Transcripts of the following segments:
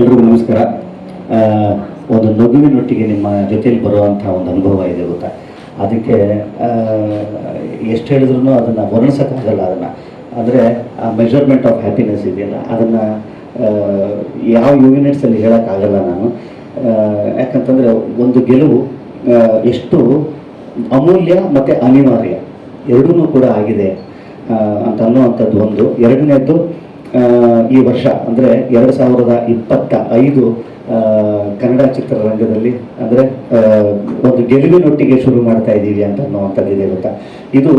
ಎಲ್ರಿಗೂ ನಮಸ್ಕಾರ. ಒಂದು ನಗುವಿನೊಟ್ಟಿಗೆ ನಿಮ್ಮ ಜೊತೆಯಲ್ಲಿ ಬರುವಂಥ ಒಂದು ಅನುಭವ ಇದೆ ಗೊತ್ತಾ? ಅದಕ್ಕೆ ಎಷ್ಟು ಹೇಳಿದ್ರು ಅದನ್ನು ವರ್ಣಿಸೋಕ್ಕಾಗಲ್ಲ ಅದನ್ನು. ಅಂದರೆ ಆ ಮೆಜರ್ಮೆಂಟ್ ಆಫ್ ಹ್ಯಾಪಿನೆಸ್ ಇದೆಯಲ್ಲ, ಅದನ್ನು ಯಾವ ಯೂನಿಟ್ಸಲ್ಲಿ ಹೇಳೋಕ್ಕಾಗಲ್ಲ ನಾನು. ಯಾಕಂತಂದರೆ ಒಂದು ಗೆಲುವು ಎಷ್ಟು ಅಮೂಲ್ಯ ಮತ್ತು ಅನಿವಾರ್ಯ. ಎರಡೂ ಕೂಡ ಆಗಿದೆ ಅಂತ ಅನ್ನುವಂಥದ್ದು ಒಂದು. ಎರಡನೇದ್ದು ಈ ವರ್ಷ, ಅಂದರೆ ಎರಡು ಸಾವಿರದ ಇಪ್ಪತ್ತ ಐದು ಕನ್ನಡ ಚಿತ್ರರಂಗದಲ್ಲಿ, ಅಂದರೆ ಒಂದು ಗೆಲುವಿನೊಟ್ಟಿಗೆ ಶುರು ಮಾಡ್ತಾ ಇದ್ದೀವಿ ಅಂತ ಅನ್ನುವಂಥದ್ದಿದೆ ಗೊತ್ತಾ? ಇದು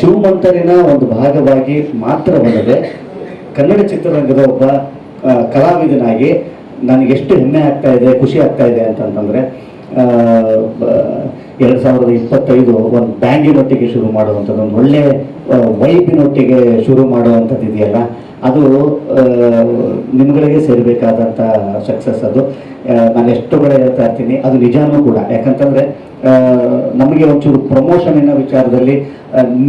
ಶಿವಮಂತರಿನ ಒಂದು ಭಾಗವಾಗಿ ಮಾತ್ರವಲ್ಲದೆ ಕನ್ನಡ ಚಿತ್ರರಂಗದ ಒಬ್ಬ ಕಲಾವಿದನಾಗಿ ನನಗೆ ಎಷ್ಟು ಹೆಮ್ಮೆ ಆಗ್ತಾ ಇದೆ, ಖುಷಿ ಆಗ್ತಾ ಇದೆ ಅಂತಂತಂದರೆ ಎರಡು ಸಾವಿರದ ಇಪ್ಪತ್ತೈದು ಒಂದು ಬ್ಯಾಂಗಿನೊಟ್ಟಿಗೆ ಶುರು ಮಾಡುವಂಥದ್ದು, ಒಂದು ಒಳ್ಳೆ ವೈಪಿನೊಟ್ಟಿಗೆ ವೈಬಿನೊಟ್ಟಿಗೆ ಶುರು ಮಾಡುವಂಥದ್ದು ಇದೆಯಲ್ಲ ಅದು ನಿಮ್ಗಳಿಗೆ ಸೇರಬೇಕಾದಂಥ ಸಕ್ಸಸ್ ಅದು. ನಾನು ಎಷ್ಟು ಕಡೆ ಹೇಳ್ತಾ ಇರ್ತೀನಿ, ಅದು ನಿಜಾನೂ ಕೂಡ. ಯಾಕಂತಂದರೆ ನಮಗೆ ಒಂಚೂರು ಪ್ರಮೋಷನಿನ ವಿಚಾರದಲ್ಲಿ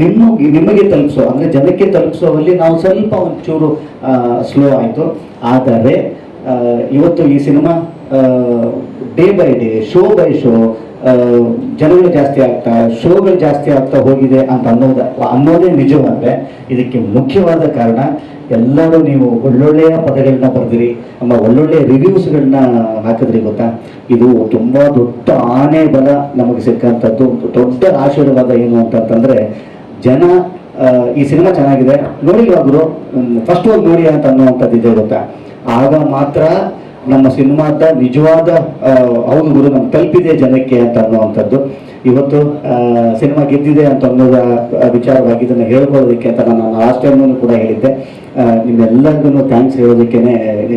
ನಿಮ್ಮ, ನಿಮಗೆ ನಿಮಗೆ ತಲುಪಿಸೋ, ಅಂದರೆ ಜನಕ್ಕೆ ತಲುಪಿಸೋವಲ್ಲಿ ನಾವು ಸ್ವಲ್ಪ ಒಂಚೂರು ಸ್ಲೋ ಆಯಿತು. ಆದರೆ ಇವತ್ತು ಈ cinema day by day show by show ಜನಗಳು ಜಾಸ್ತಿ ಆಗ್ತಾ, ಶೋಗಳು ಜಾಸ್ತಿ ಆಗ್ತಾ ಹೋಗಿದೆ ಅಂತ ಅನ್ನೋದ, ಅನ್ನೋದೇ ನಿಜವಾದ್ರೆ, ಇದಕ್ಕೆ ಮುಖ್ಯವಾದ ಕಾರಣ ಎಲ್ಲರೂ ನೀವು ಒಳ್ಳೊಳ್ಳೆಯ ಪದಗಳನ್ನ ಬರೆದಿರಿ, ನಮ್ಮ ಒಳ್ಳೊಳ್ಳೆಯ ರಿವ್ಯೂಸ್ಗಳನ್ನ ಹಾಕಿದ್ರಿ ಗೊತ್ತಾ? ಇದು ತುಂಬ ದೊಡ್ಡ ಆನೆ ಬಲ ನಮಗೆ ಸಿಕ್ಕಂಥದ್ದು ದೊಡ್ಡ ಆಶೀರ್ವಾದ ಏನು ಅಂತಂತಂದ್ರೆ, ಜನ ಈ ಸಿನಿಮಾ ಚೆನ್ನಾಗಿದೆ. ನೋಡಿಲ್ವಾ ಗುರು ಫಸ್ಟ್ ಹೋಗಿ ನೋಡಿ ಅಂತ ಅನ್ನುವಂಥದ್ದು ಇದೆ ಗೊತ್ತಾ? ಆಗ ಮಾತ್ರ ನಮ್ಮ ಸಿನಿಮಾದ ನಿಜವಾದ ಹೌದು ಗುರು, ನಮ್ಗೆ ತಲುಪಿದೆ ಜನಕ್ಕೆ ಅಂತ ಅನ್ನುವಂಥದ್ದು. ಇವತ್ತು ಸಿನಿಮಾ ಗೆದ್ದಿದೆ ಅಂತ ಅನ್ನೋದ ವಿಚಾರವಾಗಿ ಇದನ್ನು ಹೇಳ್ಕೊಳ್ಳೋದಕ್ಕೆ ಅಂತ ನಾನು ಲಾಸ್ಟ್ ಟೈಮ್ ಕೂಡ ಹೇಳಿದ್ದೆ. ನಿಮ್ಮೆಲ್ಲರಿಗೂ ಥ್ಯಾಂಕ್ಸ್ ಹೇಳೋದಕ್ಕೇನೆ.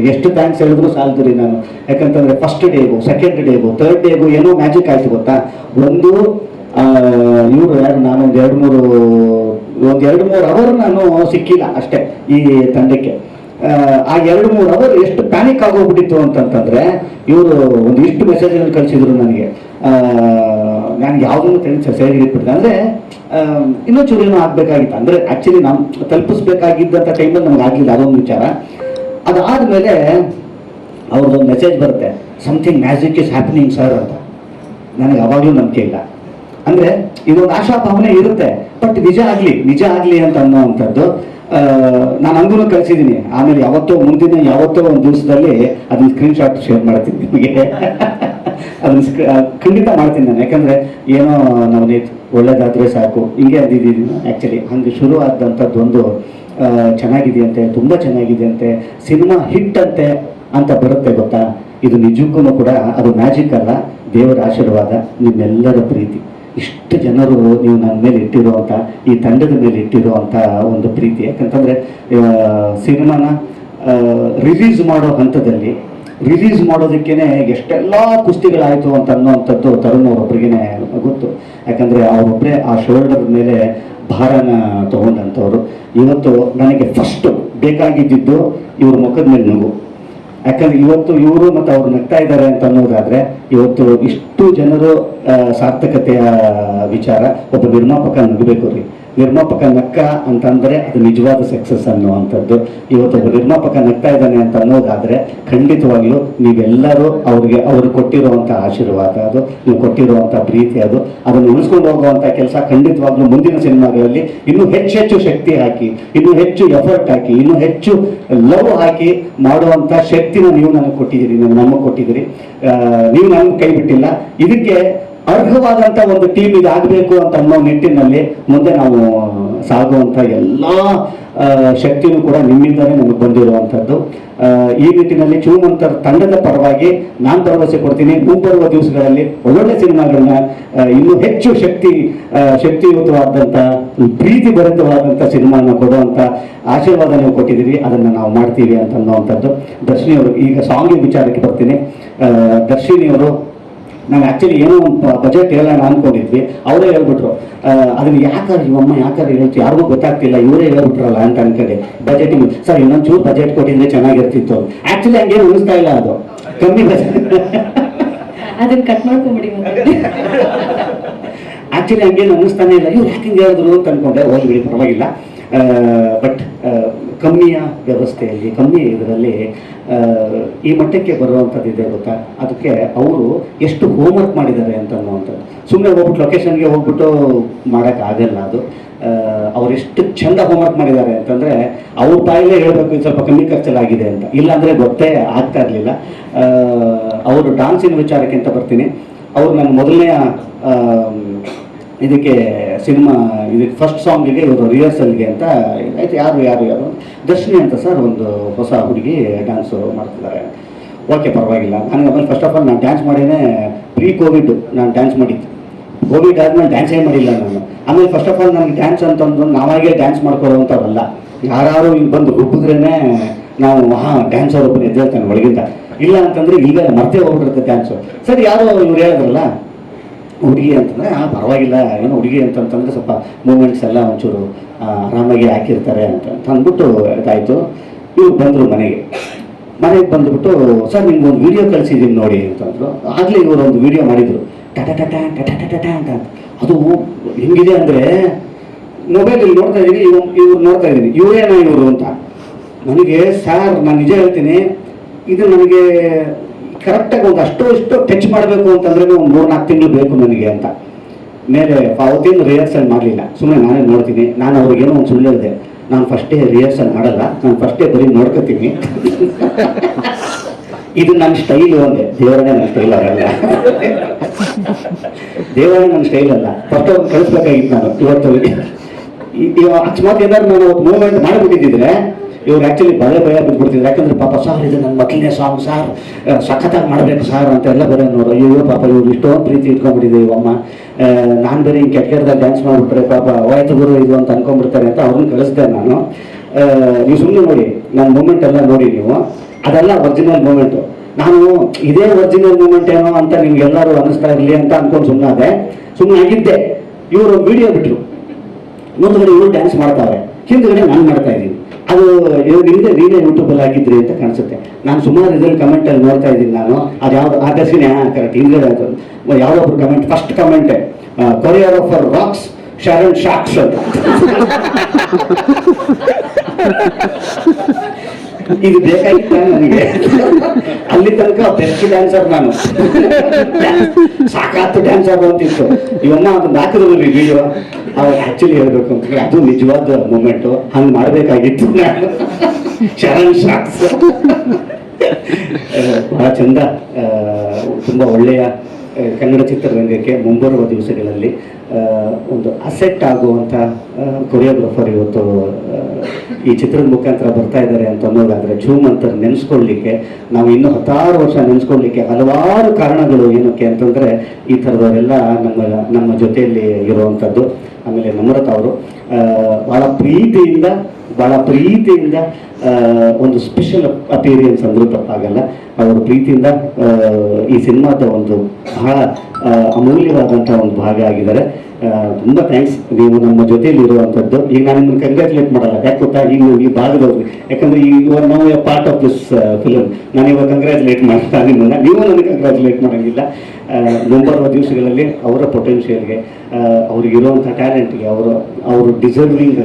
ಎಷ್ಟು ಥ್ಯಾಂಕ್ಸ್ ಹೇಳಿದ್ರು ಸಾಲದು ರೀ ನಾನು. ಯಾಕಂತಂದ್ರೆ ಫಸ್ಟ್ ಡೇಗು ಸೆಕೆಂಡ್ ಡೇಗು ಥರ್ಡ್ ಡೇಗು ಏನೋ ಮ್ಯಾಜಿಕ್ ಆಯ್ತು ಗೊತ್ತಾ? ಒಂದು ಇವರು ಯಾರು ನಾನು ಒಂದು ಎರಡು ಮೂರು ಒಂದು ಎರಡು ಮೂರು ಅವರ್ ನಾನು ಸಿಕ್ಕಿಲ್ಲ ಅಷ್ಟೇ ಈ ತಂಡಕ್ಕೆ. ಆ, ಎರಡು ಮೂರು ಅವರ್ ಎಷ್ಟು ಪ್ಯಾನಿಕ್ ಆಗೋಗ್ಬಿಟ್ಟಿತ್ತು ಅಂತಂತಂದರೆ ಇವರು ಒಂದು ಇಷ್ಟು ಮೆಸೇಜ್ಗಳು ಕಳಿಸಿದ್ರು ನನಗೆ. ನಾನು ಯಾವುದನ್ನು ತಿಳಿಸ ಸೇರಿ ಇರ್ತದೆ ಅಂದರೆ ಇನ್ನೂ ಚೂರು ಏನೋ ಆಗಬೇಕಾಗಿತ್ತು. ಅಂದರೆ ಆ್ಯಕ್ಚುಲಿ ನಾವು ತಲುಪಿಸ್ಬೇಕಾಗಿದ್ದಂಥ ಟೈಮಲ್ಲಿ ನಮ್ಗೆ ಆಗಲಿಲ್ಲ, ಅದೊಂದು ವಿಚಾರ. ಅದಾದಮೇಲೆ ಅವ್ರದ್ದೊಂದು ಮೆಸೇಜ್ ಬರುತ್ತೆ. Something magic is happening sir ಅಂತ. ನನಗೆ ಯಾವಾಗಲೂ ನಂಬಿಕೆ ಇಲ್ಲ. ಅಂದರೆ, ಇದೊಂದು ಆಶಾಭಾವನೆ ಇರುತ್ತೆ. ಬಟ್ ನಿಜ ಆಗಲಿ ನಿಜ ಆಗಲಿ ಅಂತ ಅನ್ನೋವಂಥದ್ದು ನಾನು ಹಂಗೂ ಕಳಿಸಿದ್ದೀನಿ ಆಮೇಲೆ ಯಾವತ್ತೋ ಮುಂದಿನ ಯಾವತ್ತೋ ಒಂದು ದಿವಸದಲ್ಲಿ ಅದನ್ನ ಸ್ಕ್ರೀನ್ಶಾಟ್ ಶೇರ್ ಮಾಡ್ತೀನಿ ನಿಮಗೆ. ಅದನ್ನ ಖಂಡಿತ ಮಾಡ್ತೀನಿ ನಾನು. ಯಾಕಂದ್ರೆ ಏನೋ ನವನೀತ್ ಒಳ್ಳೇದಾದರೆ ಸಾಕು. ಹಿಂಗೆ ಅಂದಿದ್ದೀನಿ ಆ್ಯಕ್ಚುಲಿ ಹಂಗೆ ಶುರು ಆದಂಥದ್ದೊಂದು ಚೆನ್ನಾಗಿದೆಯಂತೆ, ತುಂಬ ಚೆನ್ನಾಗಿದೆಯಂತೆ, ಸಿನಿಮಾ ಹಿಟ್ ಅಂತೆ ಅಂತ ಬರುತ್ತೆ ಗೊತ್ತಾ? ಇದು ನಿಜಕ್ಕೂ ಕೂಡ ಅದು ಮ್ಯಾಜಿಕ್ ಅಲ್ಲ, ದೇವರ ಆಶೀರ್ವಾದ, ನಿಮ್ಮೆಲ್ಲರ ಪ್ರೀತಿ. ಇಷ್ಟು ಜನರು ನೀವು ನನ್ನ ಮೇಲೆ ಇಟ್ಟಿರುವಂಥ ಈ ತಂಡದ ಮೇಲೆ ಇಟ್ಟಿರುವಂಥ ಒಂದು ಪ್ರೀತಿ. ಯಾಕಂತಂದರೆ ಸಿನಿಮಾನ ರಿಲೀಸ್ ಮಾಡೋ ಹಂತದಲ್ಲಿ ರಿಲೀಸ್ ಮಾಡೋದಕ್ಕೇನೆ ಎಷ್ಟೆಲ್ಲ ಕುಸ್ತಿಗಳಾಯಿತು ಅಂತ ಅನ್ನೋವಂಥದ್ದು ತರುಣ್ ಅವರೊಬ್ಬರಿಗೇನೆ ಗೊತ್ತು. ಯಾಕಂದರೆ ಅವರೊಬ್ಬರೇ ಆ ಶೋಲ್ಡರ್ ಮೇಲೆ ಭಾರನ ತಗೊಂಡಂಥವ್ರು. ಇವತ್ತು ನನಗೆ ಫಸ್ಟ್ ಬೇಕಾಗಿದ್ದಿದ್ದು ಇವ್ರ ಮುಖದ ಮೇಲೆ ನಗು ಯಾಕಂದ್ರೆ ಇವತ್ತು ಇವರು ಮತ್ತು ಅವ್ರು ನಗ್ತಾ ಇದ್ದಾರೆ ಅಂತ ಅನ್ನೋದಾದರೆ ಇವತ್ತು ಇಷ್ಟು ಜನರು ಸಾರ್ಥಕತೆಯ ವಿಚಾರ ಒಬ್ಬ ನಿರ್ಮಾಪಕ ನಗಬೇಕು ರೀ ನಿರ್ಮಾಪಕ ನಕ್ಕ ಅಂತಂದರೆ ಅದು ನಿಜವಾದ ಸಕ್ಸಸ್ ಅನ್ನುವಂಥದ್ದು. ಇವತ್ತು ಒಬ್ಬ ನಿರ್ಮಾಪಕ ನಗ್ತಾ ಇದ್ದಾನೆ ಅಂತ ಅನ್ನೋದಾದರೆ ಖಂಡಿತವಾಗ್ಲೂ ನೀವೆಲ್ಲರೂ ಅವ್ರಿಗೆ ಅವರು ಕೊಟ್ಟಿರುವಂಥ ಆಶೀರ್ವಾದ ಅದು, ನೀವು ಕೊಟ್ಟಿರುವಂಥ ಪ್ರೀತಿ ಅದು. ಅದನ್ನು ಉಳಿಸ್ಕೊಂಡು ಹೋಗುವಂಥ ಕೆಲಸ ಖಂಡಿತವಾಗ್ಲೂ ಮುಂದಿನ ಸಿನಿಮಾಗಳಲ್ಲಿ ಇನ್ನೂ ಹೆಚ್ಚು ಹೆಚ್ಚು ಶಕ್ತಿ ಹಾಕಿ, ಇನ್ನೂ ಹೆಚ್ಚು ಎಫರ್ಟ್ ಹಾಕಿ, ಇನ್ನೂ ಹೆಚ್ಚು ಲವ್ ಹಾಕಿ ಮಾಡುವಂಥ ಶಕ್ತಿನ ನೀವು ನನಗೆ ಕೊಟ್ಟಿದ್ದೀರಿ ನೀವು ನಮಗೆ ಕೊಟ್ಟಿದ್ದೀರಿ. ನೀವು ನನಗೆ ಕೈ ಬಿಟ್ಟಿಲ್ಲ. ಇದಕ್ಕೆ ಅರ್ಹವಾದಂಥ ಒಂದು ಟೀಮ್ ಇದಾಗಬೇಕು ಅಂತ ಅನ್ನೋ ನಿಟ್ಟಿನಲ್ಲಿ ಮುಂದೆ ನಾವು ಸಾಗುವಂತ ಎಲ್ಲ ಶಕ್ತಿಯೂ ಕೂಡ ನಿಮ್ಮಿಂದಲೇ ನಮಗೆ ಬಂದಿರುವಂಥದ್ದು ಈ ನಿಟ್ಟಿನಲ್ಲಿ ಚೂಮಂತರ್ ತಂಡದ ಪರವಾಗಿ ನಾನು ಭರವಸೆ ಕೊಡ್ತೀನಿ. ಮುಂಬರುವ ದಿವಸಗಳಲ್ಲಿ ಒಳ್ಳೊಳ್ಳೆ ಸಿನಿಮಾಗಳನ್ನ ಇನ್ನೂ ಹೆಚ್ಚು ಶಕ್ತಿ ಶಕ್ತಿಯುತವಾದಂಥ ಪ್ರೀತಿ ಭರಿತವಾದಂಥ ಸಿನಿಮಾನ ಕೊಡುವಂಥ ಆಶೀರ್ವಾದ ನೀವು ಕೊಟ್ಟಿದ್ದೀರಿ. ಅದನ್ನು ನಾವು ಮಾಡ್ತೀವಿ ಅಂತ ಅನ್ನುವಂಥದ್ದು. ದರ್ಶಿನಿಯವರು ಈಗ ಸಾಂಗಿನ ವಿಚಾರಕ್ಕೆ ಬರ್ತೀನಿ. ದರ್ಶಿನಿಯವರು ನಾವು ಆ್ಯಕ್ಚುಲಿ ಏನೋ ಒಂದು ಬಜೆಟ್ ಹೇಳೋಣ ಅನ್ಕೊಂಡಿದ್ವಿ. ಅವರೇ ಹೇಳ್ಬಿಟ್ರು ಅದನ್ನ ಯಾಕಾರೆ ಇವಮ್ಮ ಯಾಕಾರ ಹೇಳ್ತು ಯಾರಿಗೂ ಗೊತ್ತಾಗ್ತಿಲ್ಲ ಇವರೇ ಹೇಳ್ಬಿಟ್ರಲ್ಲ ಅಂತ ಅನ್ಕೊಂಡೆ. ಬಜೆಟ್ ಸರ್ ಇನ್ನೊಂದು ಚೂರು ಬಜೆಟ್ ಕೊಟ್ಟಿದ್ರೆ ಚೆನ್ನಾಗಿರ್ತಿತ್ತು ಆ್ಯಕ್ಚುಲಿ ಹಂಗೇನು ಅನಿಸ್ತಾ ಇಲ್ಲ ಅದು. ಕಮ್ಮಿ ಬಜೆಟ್ ಅದನ್ನ ಕಟ್ ಮಾಡ್ಕೊಂಬಿಡಿ ಆ್ಯಕ್ಚುಲಿ ಹಂಗೇನು ಅನ್ನಿಸ್ತಾನೆ ಇಲ್ಲ. ಇವ್ರು ಯಾಕೆ ಹಿಂಗೆ ಹೇಳಿದ್ರು ಅಂತ ಅನ್ಕೊಂಡೆ. ಹೋಗಿ ಬಿಡಿ ಪರವಾಗಿಲ್ಲ. ಬಟ್ ಕಮ್ಮಿಯ ವ್ಯವಸ್ಥೆಯಲ್ಲಿ, ಕಮ್ಮಿಯ ಇದರಲ್ಲಿ ಈ ಮಟ್ಟಕ್ಕೆ ಬರುವಂಥದ್ದು ಇದೆ ಗೊತ್ತಾ? ಅದಕ್ಕೆ ಅವರು ಎಷ್ಟು ಹೋಮ್ವರ್ಕ್ ಮಾಡಿದ್ದಾರೆ ಅಂತ ಅನ್ನುವಂಥದ್ದು. ಸುಮ್ಮನೆ ಹೋಗ್ಬಿಟ್ಟು ಲೊಕೇಶನ್ಗೆ ಹೋಗ್ಬಿಟ್ಟು ಮಾಡೋಕ್ಕಾಗಲ್ಲ ಅದು. ಅವ್ರು ಎಷ್ಟು ಚಂದ ಹೋಮ್ವರ್ಕ್ ಮಾಡಿದ್ದಾರೆ ಅಂತಂದರೆ, ಅವ್ರ ಬಾಯಲ್ಲೇ ಹೇಳಬೇಕು ಇದು ಸ್ವಲ್ಪ ಕಮ್ಮಿ ಖರ್ಚಲ್ಲಾಗಿದೆ ಅಂತ. ಇಲ್ಲಾಂದರೆ ಗೊತ್ತೇ ಆಗ್ತಾ ಇರಲಿಲ್ಲ. ಅವರು ಡಾನ್ಸಿನ ವಿಚಾರಕ್ಕೆ ಅಂತ ಬರ್ತೀನಿ. ಅವ್ರು ನನ್ನ ಮೊದಲನೆಯ ಇದಕ್ಕೆ ಸಿನಿಮಾ, ಇದಕ್ಕೆ ಫಸ್ಟ್ ಸಾಂಗಿಗೆ ಇವರು ರಿಹರ್ಸಲ್ಗೆ ಅಂತ ಆಯ್ತು, ಯಾರು ಯಾರು ಯಾರು ದರ್ಶಿನಿ ಅಂತ ಸರ್ ಒಂದು ಹೊಸ ಹುಡುಗಿ ಡ್ಯಾನ್ಸು ಮಾಡ್ತಿದ್ದಾರೆ. ಓಕೆ ಪರವಾಗಿಲ್ಲ. ನನಗೆ ಆಮೇಲೆ ಫಸ್ಟ್ ಆಫ್ ಆಲ್ ನಾನು ಡ್ಯಾನ್ಸ್ ಮಾಡಿನೇ ಪ್ರೀ ಕೋವಿಡ್ ನಾನು ಡ್ಯಾನ್ಸ್ ಮಾಡಿದ್ದು. ಕೋವಿಡ್ ಆದ್ಮೇಲೆ ಡ್ಯಾನ್ಸೇ ಮಾಡಿಲ್ಲ ನಾನು. ಆಮೇಲೆ ಫಸ್ಟ್ ಆಫ್ ಆಲ್ ನನಗೆ ಡ್ಯಾನ್ಸ್ ಅಂತಂದು ನಾವಾಗೇ ಡ್ಯಾನ್ಸ್ ಮಾಡ್ಕೊಳ್ಳೋವಂಥವಲ್ಲ ಯಾರು ಇಲ್ಲಿ ಬಂದು ಹುಬ್ಬಿದ್ರೇ ನಾವು, ಹಾಂ ಡ್ಯಾನ್ಸರ್ ಒಬ್ಬರು ಎದ್ದೇಳ್ತಾನೆ ಒಳಗಿಂದ. ಇಲ್ಲ ಅಂತಂದರೆ ಈಗ ಮರ್ತೇ ಹೋಗ್ಬಿಡುತ್ತೆ ಡ್ಯಾನ್ಸು ಸರ್, ಯಾರು ಇವ್ರು ಹೇಳಿದ್ರಲ್ಲ ಹುಡುಗಿ ಅಂತಂದರೆ ಆ ಪರವಾಗಿಲ್ಲ, ಏನು ಹುಡುಗಿ ಅಂತಂತಂದರೆ ಸ್ವಲ್ಪ ಮೂಮೆಂಟ್ಸ್ ಎಲ್ಲ ಒಂಚೂರು ಆರಾಮಾಗಿ ಹಾಕಿರ್ತಾರೆ ಅಂತ. ಅಂದ್ಬಿಟ್ಟು ಇದಾಯಿತು. ಇವ್ರು ಬಂದರು ಮನೆಗೆ. ಮನೆಗೆ ಬಂದ್ಬಿಟ್ಟು, ಸರ್ ನಿಮ್ಗೆ ಒಂದು ವಿಡಿಯೋ ಕಳಿಸಿದ್ದೀನಿ ನೋಡಿ ಅಂತಂದ್ರು ಆಗಲೇ ಇವರು ಒಂದು ವಿಡಿಯೋ ಮಾಡಿದ್ರು. ಟಟ ಟಟ ಟಟ ಟಟ ಟಟ ಅಂತ. ಅದು ಹೆಂಗಿದೆ ಅಂದರೆ ಮೊಬೈಲಲ್ಲಿ ನೋಡ್ತಾ ಇದ್ದೀನಿ ಇವ್ ಇವ್ರು ನೋಡ್ತಾ ಇದ್ದೀನಿ ಇವರೇನಾ ಇವರು ಅಂತ. ನನಗೆ, ಸರ್, ನಾನು ನಿಜ ಹೇಳ್ತೀನಿ. ಇದು ನನಗೆ ಕರೆಕ್ಟಾಗಿ ಒಂದು ಅಷ್ಟು ಇಷ್ಟು ಟಚ್ ಮಾಡಬೇಕು ಅಂತಂದ್ರೆ ಒಂದು ಮೂರು ನಾಲ್ಕು ತಿಂಗಳು ಬೇಕು ನನಗೆ ಅಂತ ಮೇಲೆ ಅವತ್ತೇನು ರಿಹರ್ಸಲ್ ಮಾಡಲಿಲ್ಲ ಸುಮ್ಮನೆ ನಾನೇ ನೋಡ್ತೀನಿ ನಾನು ಅವ್ರಿಗೇನೋ ಒಂದು ಸುಳ್ಳು ಹೇಳಿದೆ ನಾನು ಫಸ್ಟೇ ರಿಹರ್ಸಲ್ ಮಾಡಲ್ಲ ನಾನು ಫಸ್ಟೇ ಬರೀ ನೋಡ್ಕೋತೀನಿ ಇದು ನನ್ನ ಸ್ಟೈಲು ಅಂದೆ ದೇವರೇ ನನ್ನ ಸ್ಟೈಲ್ ಅವರಲ್ಲ ದೇವರೇ ನನ್ನ ಸ್ಟೈಲ್ ಅಲ್ಲ ಫಸ್ಟ್ ಅವ್ರು ಕಳಿಸ್ಬೇಕಾಗಿತ್ತು ನಾನು ಇವತ್ತು ಅಕಸ್ಮಾತ್ ಏನಾದ್ರು ನಾನು ಮೂವ್ಮೆಂಟ್ ಮಾಡಿಬಿಟ್ಟಿದ್ರೆ ಇವ್ರು ಆ್ಯಕ್ಚುಲಿ ಭಯ ಭಯ ಬಿದ್ದುಬಿಡ್ತಿದ್ರು ಯಾಕಂದ್ರೆ ಪಾಪ ಸಾರ್ ಇದು ನನ್ನ ಮಕ್ಕಳಿಗೆ ಸಾಂಗ್ ಸಾರ್ ಸಖತ್ತಾಗಿ ಮಾಡಬೇಕು ಸಾರ್ ಅಂತ ಎಲ್ಲ ಬರೋ ನೋಡು. ಅಯ್ಯೋ ಪಾಪ ಇವ್ರು ಇಷ್ಟೊಂದು ಪ್ರೀತಿ ಇಟ್ಕೊಂಡ್ಬಿಟ್ಟಿದೆ ಇವಮ್ಮ ನಾನು ಬೇರೆ ಹಿಂಗೆ ಕೆಟ್ಟ ಡ್ಯಾನ್ಸ್ ಮಾಡಿಬಿಟ್ರೆ ಪಾಪ ಹೋಯ್ತು ಗುರು, ಇದು ಅಂತ ಅನ್ಕೊಂಡ್ಬಿಡ್ತಾರೆ ಅಂತ ಅವ್ರನ್ನ ಕಳಿಸ್ದೆ ನಾನು. ನೀವು ಸುಮ್ಮನೆ ನೋಡಿ ನನ್ನ ಮೂಮೆಂಟ್ ಎಲ್ಲ ನೋಡಿ ನೀವು. ಅದೆಲ್ಲ ಒರಿಜಿನಲ್ ಮೂಮೆಂಟು ನಾನು ಇದೇ ಒರಿಜಿನಲ್ ಮೂಮೆಂಟ್ ಏನೋ ಅಂತ ನಿಮ್ಗೆಲ್ಲರೂ ಅನ್ನಿಸ್ತಾ ಇರಲಿ ಅಂತ ಅನ್ಕೊಂಡು ಸುಮ್ಮನಾದೆ ಸುಮ್ಮನೆ ಆಗಿದ್ದೆ. ಇವರು ವಿಡಿಯೋ ಬಿಟ್ಟರು ಮುಂದುಗಡೆ ಇವರು ಡ್ಯಾನ್ಸ್ ಮಾಡ್ತಾವ್ರೆ. ಹಿಂದ್ಗಡೆ ನಾನು ಮಾಡ್ತಾ ಇದ್ದೀನಿ. ಅದು ಇವ್ರು ನೀನೇ ಯೂಟ್ಯೂಬಲ್ಲಿ ಹಾಕಿದ್ರಿ ಅಂತ ಕಾಣಿಸುತ್ತೆ. ನಾನು ಸುಮಾರು ಇದ್ರಲ್ಲಿ ಕಮೆಂಟಲ್ಲಿ ನೋಡ್ತಾ ಇದ್ದೀನಿ ನಾನು. ಅದು ಯಾವ್ದು ಆದರ್ಶಿನಿ ಕರೆಕ್ಟ್ ಹಿಂದ್ಗಡೆ ಅದು ಯಾವುದೊಬ್ರು ಕಮೆಂಟ್ ಫಸ್ಟ್ ಕಮೆಂಟೆ ಕೊರಿಯೋಗ್ರಾಫರ್ ರಾಕ್ಸ್ ಶರಣ್ ಶಾಕ್ಸ್ ಅಂತ. ಇದು ಬೇಕಾಗಿತ್ತ ನನಗೆ? ಅಲ್ಲಿ ತನಕ ಬೆಸ್ಟ್ ಡ್ಯಾನ್ಸರ್ ನಾನು. ಸಾಕಾತು ಡ್ಯಾನ್ಸ್ ಆಗುವಂತಿತ್ತು ಇವನ್ನ ಅದನ್ನ ಹಾಕಿದ್ರು ವಿಡಿಯೋ ಅವ್ರು ಆಕ್ಚುಲಿ ಹೇಳ್ಬೇಕು ಅಂತ ಅದು ನಿಜವಾದ ಮೂಮೆಂಟು ಹಂಗೆ ಮಾಡಬೇಕಾಗಿತ್ತು ನಾನು. ಶರಣ್ ಶಾಕ್ಸ್ ಬಹಳ ಚಂದ ತುಂಬಾ ಒಳ್ಳೆಯ ಕನ್ನಡ ಚಿತ್ರರಂಗಕ್ಕೆ ಮುಂಬರುವ ದಿವಸಗಳಲ್ಲಿ ಒಂದು ಅಸೆಟ್ ಆಗುವಂಥ ಕೊರಿಯೋಗ್ರಫರ್ ಇವತ್ತು ಈ ಚಿತ್ರದ ಮುಖಾಂತರ ಬರ್ತಾ ಇದ್ದಾರೆ ಅಂತ ಅನ್ನೋದಾದರೆ ಝೂಮ್ ಅಂತ ನೆನೆಸ್ಕೊಳ್ಳಿಕ್ಕೆ, ನಾವು ಇನ್ನೂ ಹತ್ತಾರು ವರ್ಷ ನೆನೆಸ್ಕೊಳ್ಳಿಕ್ಕೆ ಹಲವಾರು ಕಾರಣಗಳು ಏನಕ್ಕೆ ಅಂತಂದ್ರೆ ಈ ಥರದವರೆಲ್ಲ ನಮ್ಮ ನಮ್ಮ ಜೊತೆಯಲ್ಲಿ ಇರುವಂಥದ್ದು. ಆಮೇಲೆ ನಮ್ರತ ಅವರು ಬಹಳ ಪ್ರೀತಿಯಿಂದ ಬಹಳ ಪ್ರೀತಿಯಿಂದ ಒಂದು ಸ್ಪೆಷಲ್ ಅಪೀರಿಯನ್ಸ್ ಅಂದ್ರೂ ತಪ್ಪಾಗಲ್ಲ. ಅವರು ಪ್ರೀತಿಯಿಂದ ಈ ಸಿನಿಮಾದ ಒಂದು ಬಹಳ ಅಮೂಲ್ಯವಾದಂಥ ಒಂದು ಭಾಗ ಆಗಿದ್ದಾರೆ. ತುಂಬ ಥ್ಯಾಂಕ್ಸ್ ನೀವು ನಮ್ಮ ಜೊತೆಯಲ್ಲಿ ಇರುವಂಥದ್ದು ಈಗ ನಾನು ನಿಮ್ಮನ್ನು ಕಂಗ್ರ್ಯಾಚುಲೇಟ್ ಮಾಡಲ್ಲ. ಯಾಕೆ ಗೊತ್ತಾ? ಈಗ ನೀವು ಈ ಭಾಗದವ್ರು ಯಾಕಂದ್ರೆ ಈ ನಾವು a part of this film ನಾನು ಇವಾಗ ಕಂಗ್ರ್ಯಾಚುಲೇಟ್ ಮಾಡ್ತಾ ನಿಮ್ಮನ್ನ. ನೀವು ನನಗೆ ಕಂಗ್ರ್ಯಾಚುಲೇಟ್ ಮಾಡೋಂಗಿಲ್ಲ. ಮುಂಬರುವ ದಿವಸಗಳಲ್ಲಿ ಅವರ ಪೊಟೆನ್ಷಿಯಲ್ಗೆ ಅವ್ರಿಗೆ ಇರುವಂಥ ಟ್ಯಾಲೆಂಟ್ಗೆ ಅವರು ಅವರು ಡಿಸರ್ವಿಂಗ್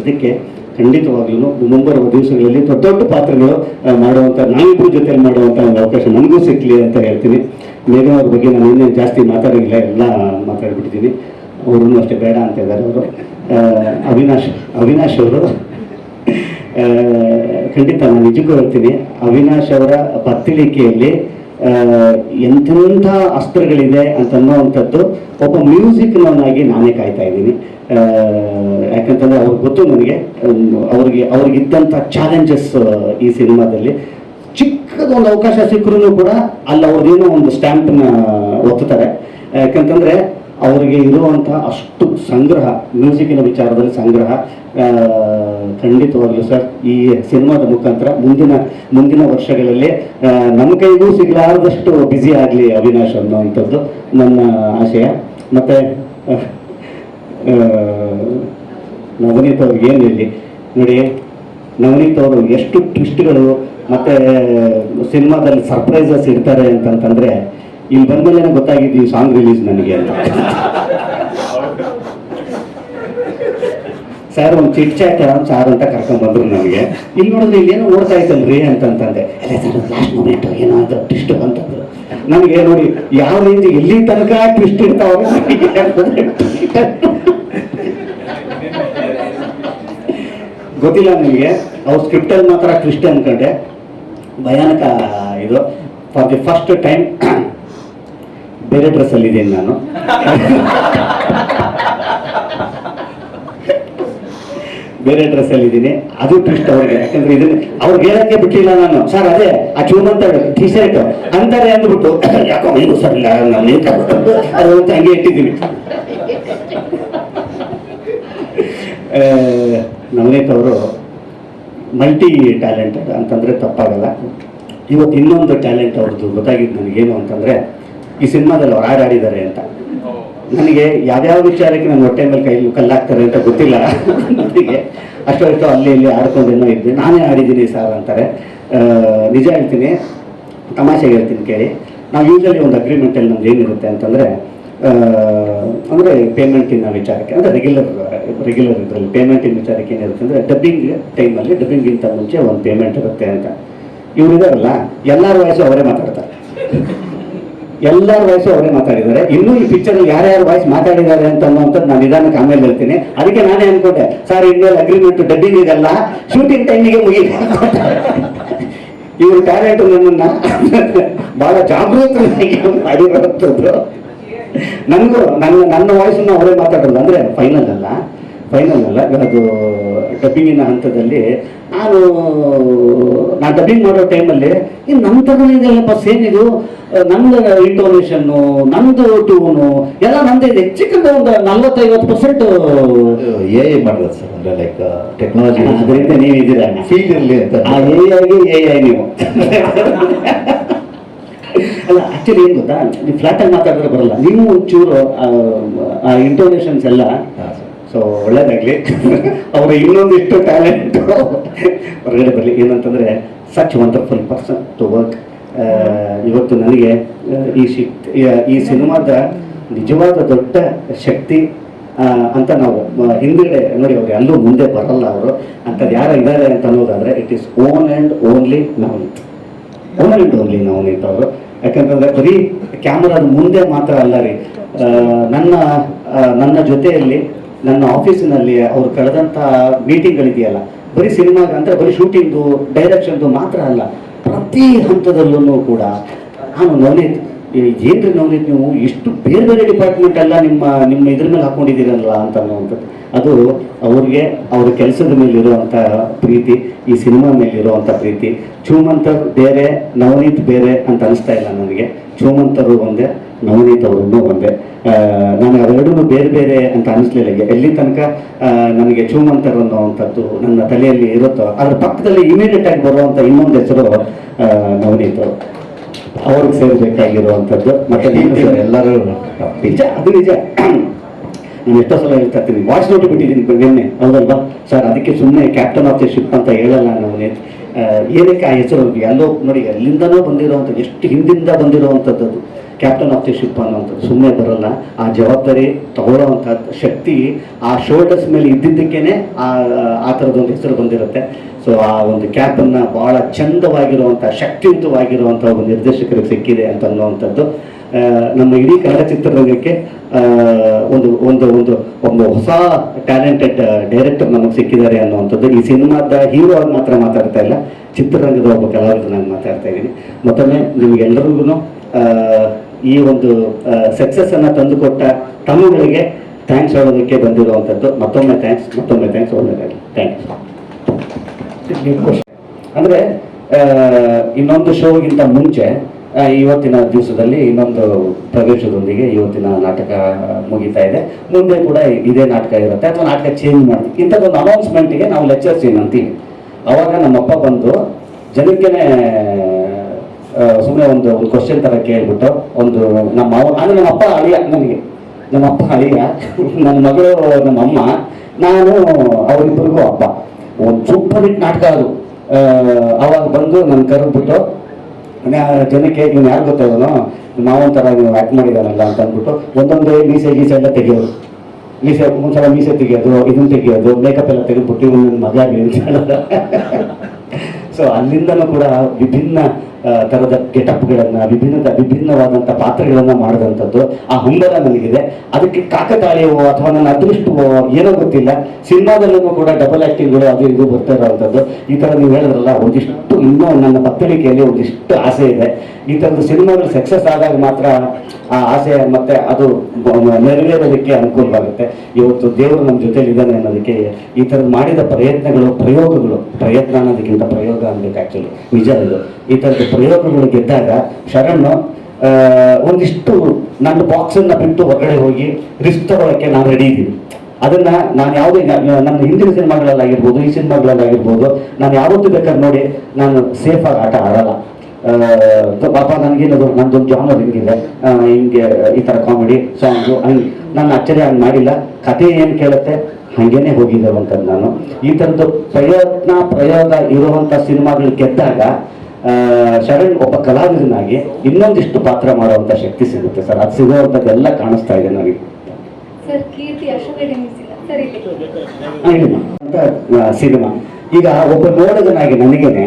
ಇದಕ್ಕೆ ಖಂಡಿತವಾಗ್ಲೂ ಮುಂಬರುವ ದಿವಸಗಳಲ್ಲಿ ದೊಡ್ಡ ದೊಡ್ಡ ಪಾತ್ರಗಳು ಮಾಡುವಂಥ ನಾವಿಬ್ಬರ ಜೊತೆಯಲ್ಲಿ ಮಾಡುವಂಥ ಒಂದು ಅವಕಾಶ ನನಗೂ ಸಿಕ್ಕಲಿ ಅಂತ ಹೇಳ್ತೀನಿ. ಮೇಘನ ಅವ್ರ ಬಗ್ಗೆ ನಾನು ಇನ್ನೇನು ಜಾಸ್ತಿ ಮಾತಾಡಿಲ್ಲ ಎಲ್ಲ ಮಾತಾಡ್ಬಿಟ್ಟಿದ್ದೀನಿ ಅವರು ಅಷ್ಟೇ ಬೇಡ ಅಂತ ಇದ್ದಾರೆ ಅವರು. ಅವಿನಾಶ್ ಅವಿನಾಶ್ ಅವರು. ಖಂಡಿತ ನಾನು ನಿಜಕ್ಕೂ ಹೇಳ್ತೀನಿ, ಅವಿನಾಶ್ ಅವರ ಬತ್ತಳಿಕೆಯಲ್ಲಿ ಎಂಥೆಂಥ ಅಸ್ತ್ರಗಳಿದೆ ಅಂತ ಅನ್ನೋವಂಥದ್ದು ಒಬ್ಬ ಮ್ಯೂಸಿಕ್ನವನಾಗಿ ನಾನೇ ಕಾಯ್ತಾ ಇದ್ದೀನಿ. ಯಾಕಂತಂದರೆ ಅವ್ರಿಗೆ ಗೊತ್ತು ನನಗೆ, ಅವ್ರಿಗೆ, ಅವ್ರಿಗಿದ್ದಂಥ ಚಾಲೆಂಜಸ್ ಈ ಸಿನಿಮಾದಲ್ಲಿ. ಚಿಕ್ಕದೊಂದು ಅವಕಾಶ ಸಿಕ್ಕರೂ ಕೂಡ ಅಲ್ಲಿ ಅವ್ರದ್ದೇನೋ ಒಂದು ಸ್ಟ್ಯಾಂಪ್ನ ಒತ್ತುತ್ತಾರೆ. ಯಾಕಂತಂದ್ರೆ ಅವರಿಗೆ ಇರುವಂಥ ಅಷ್ಟು ಸಂಗ್ರಹ ಮ್ಯೂಸಿಕಿನ ವಿಚಾರದಲ್ಲಿ ಸಂಗ್ರಹ ಖಂಡಿತವಾಗಲೂ ಖಂಡಿತವಾಗ್ಲೂ ಸರ್, ಈ ಸಿನಿಮಾದ ಮುಖಾಂತರ ಮುಂದಿನ ಮುಂದಿನ ವರ್ಷಗಳಲ್ಲಿ ನಮ್ಮ ಕೈಗೂ ಸಿಗಲಾರದಷ್ಟು ಬ್ಯುಸಿ ಆಗಲಿ ಅವಿನಾಶ್ ಅನ್ನೋವಂಥದ್ದು ನನ್ನ ಆಶಯ. ಮತ್ತು ನವನೀತ್ ಅವ್ರಿಗೆ ಏನು ಹೇಳಿ? ನೋಡಿ, ನವನೀತ್ ಅವರು ಎಷ್ಟು ಟ್ವಿಸ್ಟ್ಗಳು ಮತ್ತೆ ಸಿನಿಮಾದಲ್ಲಿ ಸರ್ಪ್ರೈಸಸ್ ಇರ್ತಾರೆ ಅಂತಂತಂದ್ರೆ, ಇಲ್ಲಿ ಬಂದ್ಮೇಲೆ ಗೊತ್ತಾಗಿದ್ದು ಈ ಸಾಂಗ್ ರಿಲೀಸ್ ನನಗೆ ಅಂತ. ಸರ್ ಒಂದು ಚಿಟ್ ಚಾಟ್ ಸಾರ್ ಅಂತ ಕರ್ಕೊಂಡ್ ಬಂದ್ರು ನನಗೆ ಇಲ್ಲಿ ನೋಡಿದ್ರೆ ಇಲ್ಲೇನೋ ಓಡ್ತಾ ಇತ್ತಲ್ರಿ ಅಂತಂತಂದೆ. ಸರ್ ಲಾಸ್ಟ್ ಮೂಮೆಂಟ್ ಏನೋ ಟ್ವಿಸ್ಟ್ ಅಂತಂದ್ರು ನನಗೆ ನೋಡಿ, ಯಾವ ರೀತಿ ಎಲ್ಲಿ ತನಕ ಟ್ವಿಸ್ಟ್ ಇರ್ತಾವ ಗೊತ್ತಿಲ್ಲ ನನಗೆ ಅವ್ರ ಸ್ಕ್ರಿಪ್ಟಲ್ಲಿ ಮಾತ್ರ ಕ್ರಿಸ್ಟ್ ಅನ್ಕೊಂಡೆ. ಭಯಾನಕ ಇದು. ಫಾರ್ ದಿ ಫಸ್ಟ್ ಟೈಮ್ ಬೇರೆ ಡ್ರೆಸ್ಸಲ್ಲಿದ್ದೀನಿ ನಾನು. ಬೇರೆ ಡ್ರೆಸ್ ಅಲ್ಲಿ ಇದ್ದೀನಿ. ಅದು ಟ್ವಿಸ್ಟ್ ಅವ್ರಿಗೆ. ಯಾಕಂದ್ರೆ ಇದನ್ನ ಅವ್ರಿಗೆ ಹೇಳಕ್ಕೆ ಬಿಟ್ಟಿಲ್ಲ ನಾನು. ಸರ್ ಅದೇ, ಆ ಚೂಮಂತ ಟಿ ಶರ್ಟ್ ಅಂತಾರೆ ಅಂದ್ಬಿಟ್ಟು, ಯಾಕೋ ನೀವು ಸರ್, ಇಲ್ಲ ನೀವ್ ಅದು ಅಂತ ಹಂಗೆ ಇಟ್ಟಿದ್ದೀನಿ. ನವನೀತ್ ಅವರು ಮಲ್ಟಿ ಟ್ಯಾಲೆಂಟೆಡ್ ಅಂತಂದರೆ ತಪ್ಪಾಗಲ್ಲ. ಇವತ್ತು ಇನ್ನೊಂದು ಟ್ಯಾಲೆಂಟ್ ಅವ್ರದ್ದು ಗೊತ್ತಾಗಿದ್ದು ನನಗೇನು ಅಂತಂದರೆ, ಈ ಸಿನಿಮಾದಲ್ಲಿ ಅವ್ರು ಹಾಡು ಆಡಿದ್ದಾರೆ ಅಂತ. ನನಗೆ ಯಾವ್ಯಾವ ವಿಚಾರಕ್ಕೆ ನನ್ನ ಹೊಟ್ಟೆ ಮೇಲೆ ಕೈ ಕಲ್ಲಾಗ್ತಾರೆ ಅಂತ ಗೊತ್ತಿಲ್ಲ. ನನಗೆ ಅಷ್ಟು ಅಲ್ಲಿ ಇಲ್ಲಿ ಆಡ್ಕೊಂಡೇನೋ ಇದ್ದೆ. ನಾನೇ ಆಡಿದ್ದೀನಿ ಸರ್ ಅಂತಾರೆ. ನಿಜ ಹೇಳ್ತೀನಿ, ತಮಾಷೆಗೆ ಹೇಳ್ತೀನಿ ಕೇಳಿ. ನಾವು ಯೂಶಲಿ ಒಂದು ಅಗ್ರಿಮೆಂಟಲ್ಲಿ ನಮ್ದು ಏನಿರುತ್ತೆ ಅಂತಂದರೆ ಅಂದರೆ ಪೇಮೆಂಟಿನ ವಿಚಾರಕ್ಕೆ, ಅಂದರೆ ರೆಗ್ಯುಲರ್ ರೆಗ್ಯುಲರ್ ಇದರಲ್ಲಿ ಪೇಮೆಂಟಿನ ವಿಚಾರಕ್ಕೆ ಏನಿರುತ್ತೆ ಅಂದರೆ ಡಬ್ಬಿಂಗ್ ಟೈಮಲ್ಲಿ ಡಬ್ಬಿಂಗಿಂತ ಮುಂಚೆ ಒಂದು ಪೇಮೆಂಟ್ ಇರುತ್ತೆ ಅಂತ. ಇವ್ರು ಇದಾರಲ್ಲ, ಎಲ್ಲರ ವಯಸ್ಸು ಅವರೇ ಮಾತಾಡ್ತಾರೆ. ಎಲ್ಲರ ವಾಯ್ಸು ಅವರೇ ಮಾತಾಡಿದ್ದಾರೆ. ಇನ್ನೂ ಈ ಪಿಕ್ಚರ್ ಯಾರ್ಯಾರು ವಾಯ್ಸ್ ಮಾತಾಡಿದ್ದಾರೆ ಅಂತ ಅನ್ನೋಂಥದ್ದು ನಾನು ನಿಧಾನಕ್ಕೆ ಆಮೇಲೆ ಹೇಳ್ತೀನಿ. ಅದಕ್ಕೆ ನಾನೇ ಅನ್ಕೊಂಡೆ ಸರ್ ಇನ್ಮೇಲೆ ಅಗ್ರಿಮೆಂಟ್ ಡಬ್ಬಿಂಗ್ ಇದೆಲ್ಲ ಶೂಟಿಂಗ್ ಟೈಮಿಗೆ ಮುಗಿ ಇವ್ರ ಟ್ಯಾಲೆಂಟ್ ನನ್ನನ್ನು ಭಾಳ ಜಾಗೃತರಾಗಿ ಮಾಡಿರುವಂಥದ್ದು. ನನಗೂ ನನ್ನ ನನ್ನ ವಾಯ್ಸನ್ನು ಅವರೇ ಮಾತಾಡೋದು. ಅಂದರೆ ಫೈನಲ್ ಅಲ್ಲ. ಫೈನಲ್ ಅಲ್ಲ. ಅದು ಡಬ್ಬಿಂಗಿನ ಹಂತದಲ್ಲಿ ನಾನು ನಾನು ಡಬ್ಬಿಂಗ್ ಮಾಡೋ ಟೈಮಲ್ಲಿ ಇನ್ನು ನನ್ನ ಸೇನಿದು ಸೇಮ್ ಇದು. ನಂದು ಇಂಟೋನೇಷನ್ನು ನಂದು ಟೂನು ಎಲ್ಲ ನಂದು ಇದೆ. ಚಿಕ್ಕದ ಒಂದು ನಲ್ವತ್ತೈವತ್ತು ಪರ್ಸೆಂಟ್ ಎ ಐ ಮಾಡಿರೋದು ಸರ್. ಅಂದರೆ ಲೈಕ್ ಟೆಕ್ನಾಲಜಿ ಅದರಿಂದ ನೀವು ಇದ್ದೀರಾ ಫೀಲ್ಡ್ ಇರಲಿ ಅಂತ. ಆ ಎ ಐಗೆ ಎ ಐ ನೀವು. ಅಲ್ಲ ಆಕ್ಚುಲಿ ಏನು ಗೊತ್ತಾ? ನೀವು ಫ್ಲಾಟಲ್ಲಿ ಮಾತಾಡಿದ್ರೆ ಬರಲ್ಲ. ನೀವು ಒಂಚೂರು ಆ- ಇಂಟೋನೇಷನ್ಸ್ ಎಲ್ಲ. ಸೊ ಒಳ್ಳೇದಾಗಲಿ. ಅವರ ಇನ್ನೊಂದಿಷ್ಟು ಟ್ಯಾಲೆಂಟ್ ಹೊರಗಡೆ ಬರಲಿ. ಏನಂತಂದರೆ such wonderful person to work ಇವತ್ತು ನನಗೆ ಈ ಶಿಕ್ ಈ ಸಿನಿಮಾದ ನಿಜವಾದ ದೊಡ್ಡ ಶಕ್ತಿ ಅಂತ ನಾವು ಹಿಂದುಗಡೆ ನೋಡಿ ಅವ್ರಿಗೆ ಅಲ್ಲೂ ಮುಂದೆ ಬರಲ್ಲ ಅವರು. ಅಂಥದ್ದು ಯಾರು ಇದ್ದಾರೆ ಅಂತ ಅನ್ನೋದಾದರೆ it is one and only Navneet one and only Navneet ಅವರು. ಯಾಕಂತಂದ್ರೆ ಬರೀ ಕ್ಯಾಮರಾದ ಮುಂದೆ ಮಾತ್ರ ಅಲ್ಲ ರೀ. ನನ್ನ ನನ್ನ ಜೊತೆಯಲ್ಲಿ, ನನ್ನ ಆಫೀಸಿನಲ್ಲಿ ಅವ್ರು ಕಳೆದಂಥ ಮೀಟಿಂಗ್ಗಳಿದೆಯಲ್ಲ ಬರೀ ಸಿನಿಮಾ ಅಂತ ಬರೀ ಶೂಟಿಂಗ್ದು ಡೈರೆಕ್ಷನ್ದು ಮಾತ್ರ ಅಲ್ಲ, ಪ್ರತಿ ಹಂತದಲ್ಲೂ ಕೂಡ ನಾನು ನವನೀತ್ ಏನ್ರಿ ನವನೀತ್ ನೀವು, ಇಷ್ಟು ಬೇರೆ ಬೇರೆ ಡಿಪಾರ್ಟ್ಮೆಂಟ್ ಎಲ್ಲ ನಿಮ್ಮ ನಿಮ್ಮ ಇದ್ರ ಮೇಲೆ ಹಾಕೊಂಡಿದ್ದೀರಲ್ಲ ಅಂತ ಅನ್ನುವಂಥದ್ದು. ಅದು ಅವ್ರಿಗೆ ಅವ್ರ ಕೆಲಸದ ಮೇಲೆ ಇರುವಂಥ ಪ್ರೀತಿ ಈ ಸಿನಿಮಾ ಮೇಲೆ ಇರುವಂಥ ಪ್ರೀತಿ. ಚೂಮಂತರ್ ಬೇರೆ ನವನೀತ್ ಬೇರೆ ಅಂತ ಅನಿಸ್ತಾ ಇಲ್ಲ ನನಗೆ. ಚೂಮಂತರು ಒಂದೇ ನವನೀತ್ ಅವರನ್ನು ಒಂದೇ. ನಾನು ನನಗೆ ಅವೆರಡೂ ಬೇರೆ ಬೇರೆ ಅಂತ ಅನಿಸ್ಲಿಲ್ಲ ಎಲ್ಲಿ ತನಕ ನನಗೆ ಚೂಮಂತರ್ ಅನ್ನೋವಂಥದ್ದು ನನ್ನ ತಲೆಯಲ್ಲಿ ಇರುತ್ತೋ ಅದ್ರ ಪಕ್ಕದಲ್ಲಿ ಇಮಿಡಿಯೇಟ್ ಆಗಿ ಬರುವಂಥ ಇನ್ನೊಂದು ಹೆಸರು ನವನೀತ್ ಅವರು. ಅವ್ರಿಗೆ ಸೇರ್ಬೇಕಾಗಿರುವಂಥದ್ದು. ಮತ್ತೆ ಎಲ್ಲರೂ ನಿಜ ಅದು ನಿಜ. ನಾನು ಎಷ್ಟೋ ಸಲ ಹೇಳ್ತಾ ಇರ್ತೀನಿ ವಾಯ್ಸ್ ನೋಟ್ ಬಿಟ್ಟಿದ್ದೀನಿ ನಿನ್ನೆ. ಹೌದಲ್ವಾ? ಸರ್ ಅದಕ್ಕೆ ಸುಮ್ಮನೆ ಕ್ಯಾಪ್ಟನ್ ಆಫ್ ದಿ ಶಿಪ್ ಅಂತ ಹೇಳಲ್ಲ ನಾವು ಏನಕ್ಕೆ ಆ ಹೆಸರು? ಎಲ್ಲೋ ನೋಡಿ, ಎಲ್ಲಿಂದನೋ ಬಂದಿರುವಂಥದ್ದು ಎಷ್ಟು ಹಿಂದಿಂದ ಬಂದಿರುವಂಥದ್ದು ಕ್ಯಾಪ್ಟನ್ ಆಫ್ ದಿ ಶಿಪ್ ಅನ್ನೋವಂಥದ್ದು. ಸುಮ್ಮನೆ ಬರಲ್ಲ. ಆ ಜವಾಬ್ದಾರಿ ತಗೊಳ್ಳೋವಂಥ ಶಕ್ತಿ ಆ ಶೋಲ್ಡರ್ಸ್ ಮೇಲೆ ಇದ್ದಿದ್ದಕ್ಕೇನೆ ಆ ಆ ಥರದೊಂದು ಹೆಸರು ಬಂದಿರುತ್ತೆ. ಸೊ ಆ ಒಂದು ಕ್ಯಾಪನ್ನು ಭಾಳ ಚಂದವಾಗಿರುವಂಥ, ಶಕ್ತಿಯುತವಾಗಿರುವಂಥ ಒಂದು ನಿರ್ದೇಶಕರಿಗೆ ಸಿಕ್ಕಿದೆ ಅಂತ ಅನ್ನುವಂಥದ್ದು. ನಮ್ಮ ಇಡೀ ಕನ್ನಡ ಚಿತ್ರರಂಗಕ್ಕೆ ಒಂದು ಒಂದು ಒಂದು ಒಂದು ಹೊಸ ಟ್ಯಾಲೆಂಟೆಡ್ ಡೈರೆಕ್ಟರ್ ನಮಗೆ ಸಿಕ್ಕಿದ್ದಾರೆ ಅನ್ನುವಂಥದ್ದು ಈ ಸಿನಿಮಾದ ಹೀರೋ ಆಗಿ ಮಾತ್ರ ಮಾತಾಡ್ತಾ ಇಲ್ಲ ಚಿತ್ರರಂಗದ ಒಬ್ಬ ಕಲಾವಿದ ನಾನು ಮಾತಾಡ್ತಾ ಇದ್ದೀನಿ. ಮತ್ತೊಮ್ಮೆ ನಿಮಗೆಲ್ಲರಿಗೂ ಈ ಒಂದು ಸಕ್ಸಸ್ ಅನ್ನ ತಂದುಕೊಟ್ಟ ತಮ್ಮಗಳಿಗೆ ಥ್ಯಾಂಕ್ಸ್ ಹೇಳೋದಕ್ಕೆ ಬಂದಿರುವಂಥದ್ದು. ಮತ್ತೊಮ್ಮೆ ಥ್ಯಾಂಕ್ಸ್ ಮತ್ತೊಮ್ಮೆ ಥ್ಯಾಂಕ್ಸ್ ಒಳ್ಳೆಯದಾಗಲಿ ಥ್ಯಾಂಕ್ಸ್ ಅಂದ್ರೆ ಇನ್ನೊಂದು ಶೋಗಿಂತ ಮುಂಚೆ ಇವತ್ತಿನ ದಿವಸದಲ್ಲಿ ಇನ್ನೊಂದು ಪ್ರವೇಶದೊಂದಿಗೆ ಇವತ್ತಿನ ನಾಟಕ ಮುಗಿತಾ ಇದೆ. ಮುಂದೆ ಕೂಡ ಇದೇ ನಾಟಕ ಇರುತ್ತೆ. ಅಥವಾ ನಾಟಕ ಚೇಂಜ್ ಮಾಡ್ತೀವಿ. ಇಂಥದ್ದೊಂದು ಅನೌನ್ಸ್ಮೆಂಟ್ಗೆ ನಾವು ಲೆಕ್ಚರ್ಸ್ ಏನಂತೀವಿ ಅವಾಗ ನಮ್ಮಪ್ಪ ಬಂದು ಜನಕ್ಕೇನೆ ಸುಮ್ಮನೆ ಒಂದು ಒಂದು ಕ್ವಶನ್ ಥರ ಕೇಳ್ಬಿಟ್ಟು ಒಂದು ನಮ್ಮ ಅವ ಅಂದರೆ ನಮ್ಮಪ್ಪ ಅಳಿಯ ನನಗೆ. ನಮ್ಮ ಅಪ್ಪ ಅಳಿಯ, ನನ್ನ ಮಗಳು, ನಮ್ಮ ಅಮ್ಮ, ನಾನು ಅವರಿಬ್ಬರಿಗೂ ಅಪ್ಪ. ಒಂದು ಸೂಪರ್ ಹಿಟ್ ನಾಟಕ ಅದು. ಅವಾಗ ಬಂದು ನನ್ನ ಕರೆದ್ಬಿಟ್ಟು ನ್ಯಾ- ಜನಕ್ಕೆ ನೀವು ಯಾರು ಗೊತ್ತಾಗೋನು ನಾವೊಂಥರ ಥರ ನೀವು ಆ್ಯಕ್ಟ್ ಮಾಡಿದಾನಲ್ಲ ಅಂತ ಅಂದ್ಬಿಟ್ಟು ಒಂದೊಂದೇ ಮೀಸೆ, ಗೀಸೆ ಎಲ್ಲ ತೆಗೆಯೋದು. ಮೀಸೆ, ಒಂದ್ಸಲ ಮೀಸೆ ತೆಗೆಯೋದು, ಇದನ್ನ ತೆಗೆಯೋದು ಮೇಕಪ್ ಎಲ್ಲ ತೆಗೆದ್ಬಿಟ್ಟು ನನ್ನ ಮಗ ಆಗ್ಲಿ ಸೊ ಅಲ್ಲಿಂದಲೂ ಕೂಡ ವಿಭಿನ್ನ ಥರದ ಗೆಟಪ್ಗಳನ್ನು ವಿಭಿನ್ನ ವಿಭಿನ್ನವಾದಂಥ ಪಾತ್ರಗಳನ್ನು ಮಾಡಿದಂಥದ್ದು ಆ ಹಂಬಲ ನನಗಿದೆ. ಅದಕ್ಕೆ ಕಾಕತಾಳೀಯವೋ ಅಥವಾ ನನ್ನ ಅದೃಷ್ಟವೋ ಏನೋ ಗೊತ್ತಿಲ್ಲ. ಸಿನಿಮಾದಲ್ಲೂ ಕೂಡ ಡಬಲ್ ಆ್ಯಕ್ಟಿಂಗ್ಗಳು ಅದು ಇದು ಬರ್ತಾ ಇರೋವಂಥದ್ದು. ಈ ಥರ ನೀವು ಹೇಳಿದ್ರಲ್ಲ, ಒಂದಿಷ್ಟು ಇನ್ನೂ ನನ್ನ ಪತ್ತಳಿಕೆಯಲ್ಲಿ ಒಂದಿಷ್ಟು ಆಸೆ ಇದೆ. ಈ ಥರದ ಸಿನಿಮಾಗಳು ಸಕ್ಸಸ್ ಆದಾಗ ಮಾತ್ರ ಆ ಆಸೆ ಮತ್ತೆ ಅದು ನೆರವೇರೋದಕ್ಕೆ ಅನುಕೂಲವಾಗುತ್ತೆ. ಇವತ್ತು ದೇವರು ನಮ್ಮ ಜೊತೆಲಿ ಇದ್ದಾನೆ ಅನ್ನೋದಕ್ಕೆ ಈ ಥರದ್ದು ಮಾಡಿದ ಪ್ರಯತ್ನಗಳು, ಪ್ರಯೋಗಗಳು, ಪ್ರಯತ್ನ ಅನ್ನೋದಕ್ಕಿಂತ ಪ್ರಯೋಗ ಅನ್ಬೇಕು ಆ್ಯಕ್ಚುಲಿ ನಿಜ ಇದು ಈ ಥರದ ಪ್ರಯೋಗಗಳು ಗೆದ್ದಾಗ ಶರಣ್ ಒಂದಿಷ್ಟು ನನ್ನ ಬಾಕ್ಸನ್ನು ಬಿಟ್ಟು ಹೊರಗಡೆ ಹೋಗಿ ರಿಸ್ಕ್ ತಗೊಳ್ಳೋಕ್ಕೆ ನಾನು ರೆಡಿ ಇದ್ದೀನಿ. ಅದನ್ನ ನಾನು ಯಾವುದೇ ನನ್ನ ಹಿಂದಿನ ಸಿನಿಮಾಗಳಲ್ಲಾಗಿರ್ಬೋದು ಈ ಸಿನಿಮಾಗಳಲ್ಲಾಗಿರ್ಬೋದು ನಾನು ಯಾವತ್ತೂ ಬೇಕಾದ್ರೆ ನೋಡಿ ನಾನು ಸೇಫಾಗಿ ಆಟ ಆಡಲ್ಲ. ಪಾಪ ನನಗೇನದು, ನಂದೊಂದು ಜಾನರ್ ಹಿಂಗಿದೆ. ಹಿಂಗೆ ಈ ಥರ ಕಾಮಿಡಿ ಸಾಂಗು ಹಂಗೆ ನಾನು ಅಚ್ಚರಿ ಹಂಗೆ ಮಾಡಿಲ್ಲ. ಕಥೆ ಏನು ಕೇಳುತ್ತೆ? ಹಾಗೇನೆ ಹೋಗಿದ್ದೇವಂತ ನಾನು. ಈ ಥರದ್ದು ಪ್ರಯತ್ನ, ಪ್ರಯೋಗ ಇರುವಂಥ ಸಿನಿಮಾಗಳು ಗೆದ್ದಾಗ ಶರಣ್ ಒಬ್ಬ ಕಲಾವಿದನಾಗಿ ಇನ್ನೊಂದಿಷ್ಟು ಪಾತ್ರ ಮಾಡುವಂತ ಶಕ್ತಿ ಸಿಗುತ್ತೆ ಸರ್. ಅದು ಸಿಗುವಂತದ್ದೆಲ್ಲ ಕಾಣಿಸ್ತಾ ಇದೆ ನನಗೆ ಸಿನಿಮಾ. ಈಗ ಒಬ್ಬ ನೋಡೋದನಾಗಿ ನನಗೇನೆ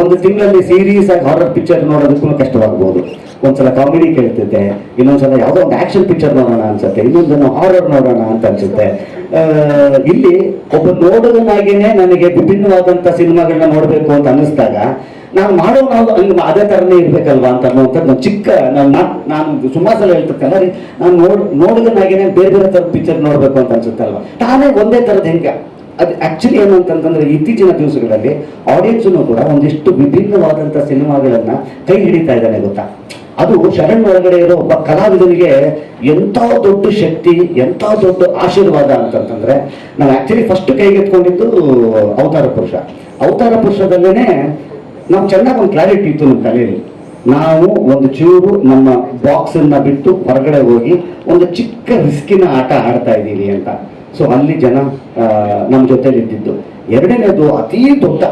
ಒಂದು ತಿಂಗಳಲ್ಲಿ ಸೀರೀಸ್ ಆಗಿ ಹಾರರ್ ಪಿಕ್ಚರ್ ನೋಡೋದಕ್ಕೂ ಕಷ್ಟವಾಗ್ಬೋದು. ಒಂದ್ಸಲ ಕಾಮಿಡಿ ಕೇಳ್ತಿದ್ದೆ ಇನ್ನೊಂದ್ಸಲ ಯಾವುದೋ ಒಂದು ಆಕ್ಷನ್ ಪಿಕ್ಚರ್ ನೋಡೋಣ ಅನ್ಸುತ್ತೆ ಇನ್ನೊಂದನ್ನು ಹಾರರ್ ನೋಡೋಣ ಅಂತ ಅನ್ಸುತ್ತೆ. ಇಲ್ಲಿ ಒಬ್ಬ ನೋಡೋದನ್ನಾಗೇನೆ ನನಗೆ ವಿಭಿನ್ನವಾದಂಥ ಸಿನಿಮಾಗಳನ್ನ ನೋಡಬೇಕು ಅಂತ ಅನ್ನಿಸ್ದಾಗ, ನಾನು ಮಾಡೋ ನಾವು ಹಂಗೆ ಅದೇ ಥರನೇ ಇರಬೇಕಲ್ವಾ ಅಂತ ಅನ್ನುವಂಥದ್ದು ಚಿಕ್ಕ, ನಾನು ನಾನು ಸುಮಾರು ಸಲ ಹೇಳ್ತಿರ್ತೇನೆ ರೀ, ನಾನು ನೋಡ್ ನೋಡಿದನಾಗೇನೆ ಬೇರೆ ಬೇರೆ ಥರದ ಪಿಕ್ಚರ್ ನೋಡಬೇಕು ಅಂತ ಅನ್ಸುತ್ತಲ್ವಾ? ತಾನೇ ಒಂದೇ ಥರದ ಹೆಂಗೆ? ಅದು ಆಕ್ಚುಲಿ ಏನು ಅಂತಂತಂದ್ರೆ ಇತ್ತೀಚಿನ ದಿವಸಗಳಲ್ಲಿ ಆಡಿಯನ್ಸ್ ಕೂಡ ಒಂದಿಷ್ಟು ವಿಭಿನ್ನವಾದಂಥ ಸಿನಿಮಾಗಳನ್ನ ಕೈ ಹಿಡಿತಾ ಇದ್ದಾನೆ ಗೊತ್ತಾ? ಅದು ಶರಣ್ ಒಳಗಡೆ ಇರೋ ಒಬ್ಬ ಕಲಾವಿದನಿಗೆ ಎಂಥ ದೊಡ್ಡ ಶಕ್ತಿ, ಎಂಥ ದೊಡ್ಡ ಆಶೀರ್ವಾದ ಅಂತಂತಂದ್ರೆ ನಾವು ಆಕ್ಚುಲಿ ಫಸ್ಟ್ ಕೈಗೆತ್ಕೊಂಡಿದ್ದು ಅವತಾರ ಪುರುಷ. ಅವತಾರ ಪುರುಷದಲ್ಲೇನೆ ನಾವು ಚೆನ್ನಾಗಿ ಒಂದು ಕ್ಲಾರಿಟಿ ಇತ್ತು ನಮ್ಮ ತಲೆಯಲ್ಲಿ. ನಾವು ಒಂದು ಚೂರು ನಮ್ಮ ಬಾಕ್ಸ್ ಅನ್ನ ಬಿಟ್ಟು ಹೊರಗಡೆ ಹೋಗಿ ಒಂದು ಚಿಕ್ಕ ರಿಸ್ಕಿನ ಆಟ ಆಡ್ತಾ ಇದ್ದೀವಿ ಅಂತ. ಸೊ ಅಲ್ಲಿ ಜನ ನಮ್ಮ ಜೊತೆಲಿ ಇದ್ದಿದ್ದು. ಎರಡನೇದು ಅತೀ ದೊಡ್ಡ